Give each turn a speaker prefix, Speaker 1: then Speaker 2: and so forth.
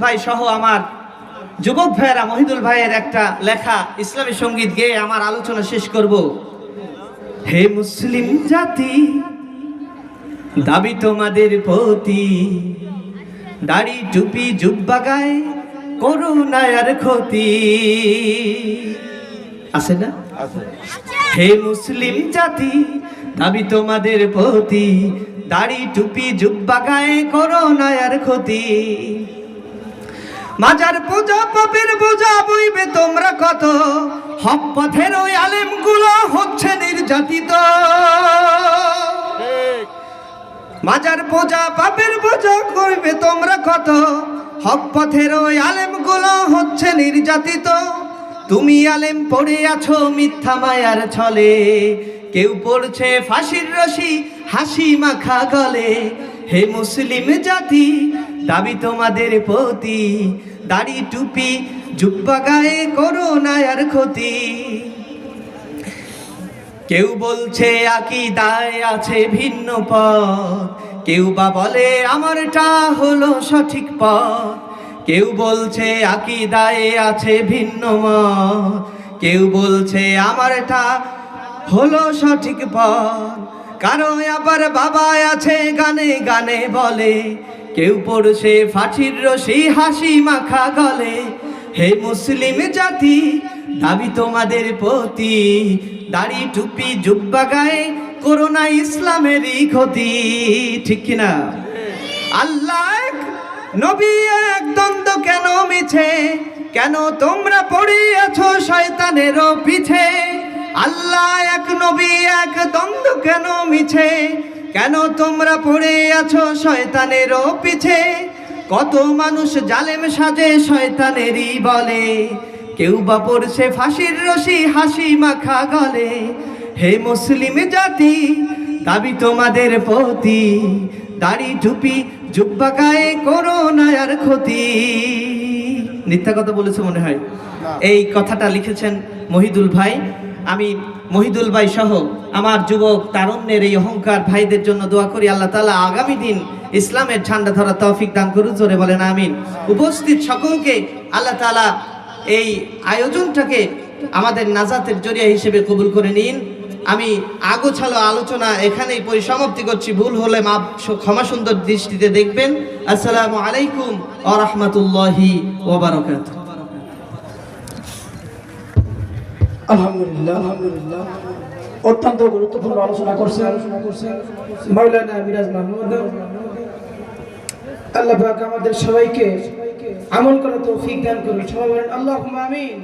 Speaker 1: ভাই সহ আমার যুবক ভাইয়েরা মহিদুল ভাইয়ের একটা লেখা ইসলামী সংগীত গেয়ে আমার আলোচনা শেষ করব। হে মুসলিম জাতি দাবি তোমাদের প্রতি। দাড়ি টুপি জুব্বা গায়ে করুণায়ার ক্ষতি। আছে না? হে মুসলিম জাতি দাবি তোমাদের প্রতি। দাড়ি টুপি জুব্বা গায়ে করোনায়ার ক্ষতি। মাজার পূজা, পাপের বোঝা বইবে তোমরা কত? হক পথের ওই আলেমগুলো হচ্ছে নির্যাতিত। মাজার পূজা, পাপের বোঝা করবে তোমরা কত? হক পথের ওই আলেমগুলো হচ্ছে নির্যাতিত। তুমি আলেম পড়ে আছো মিথ্যা মায়ার ছলে। কেউ পড়ছে ফাঁসির রশি, হাসি মাখা গলে। হে মুসলিম জাতি, দাবি তোমাদের প্রতি। দাড়ি টুপি, জুব্বা গায়ে করো না আর ক্ষতি। কেউ বলছে আকিদায় আছে ভিন্ন পথ। কেউ বা বলে আমারটা হলো সঠিক পথ। কেউ বলছে আকিদায় আছে ভিন্ন মত। কেউ বলছে আমারটা হলো সঠিক পথ। কারও আবার বাবা আছে, গানে গানে বলে। কেউ পড়ছে ফাঁসির রশি, হাসি মাখা গলে। হে মুসলিম জাতি, দাবি তোমাদের প্রতি। দাড়ি, টুপি, জুব্বা গায়ে করোনা ইসলামেরই ক্ষতি। ঠিক কিনা? আল্লাহ নবী এক, দ্বন্দ্ব কেন মিছে? কেন তোমরা পড়িয়াছ শয়তানেরও পিছে? আল্লাহ এক নবী এক দ্বন্দ্ব কেন মিছে? কেন তোমরা পড়ে আছো শয়তানেরও পিছে? কত মানুষ জালেম সাজে শয়তানেরই বলে। কেউ বা পড়ছে ফাঁসির রশি হাসি মাখা গলে। হে মুসলিম জাতি দাবি তোমাদের প্রতি। দাড়ি টুপি জুব্বা গায়ে করো না আর ক্ষতি। মিথ্যা কথা বলেছে মনে হয়? এই কথাটা লিখেছেন মহিদুল ভাই। আমি মহিদুল ভাই সহ আমার যুবক, তারুণ্যের এই অহংকার ভাইদের জন্য দোয়া করি, আল্লাহ তালা আগামী দিন ইসলামের ঝান্ডা ধরা তৌফিক দান করুন, জোরে বলেন আমিন। উপস্থিত সকলকে আল্লাহ তালা এই আয়োজনটাকে আমাদের নাজাতের জরিয়া হিসেবে কবুল করে নিন। আমি আগোছালো আলোচনা এখানেই পরিসমাপ্তি করছি, ভুল হলে মাপ ক্ষমা সুন্দর দৃষ্টিতে দেখবেন। আসসালামু আলাইকুম আ রহমতুল্লাহি ওবরাকাতুহ
Speaker 2: আলহামদুলিল্লাহ আলহামদুলিল্লাহ। অত্যন্ত গুরুত্বপূর্ণ আলোচনা করছেন মাওলানা মিরাজ মাহমুদ। আল্লাহ আমাদের সবাইকে আমল তো তৌফিক দান করুন। সবাই বলেন আল্লাহ আমিন।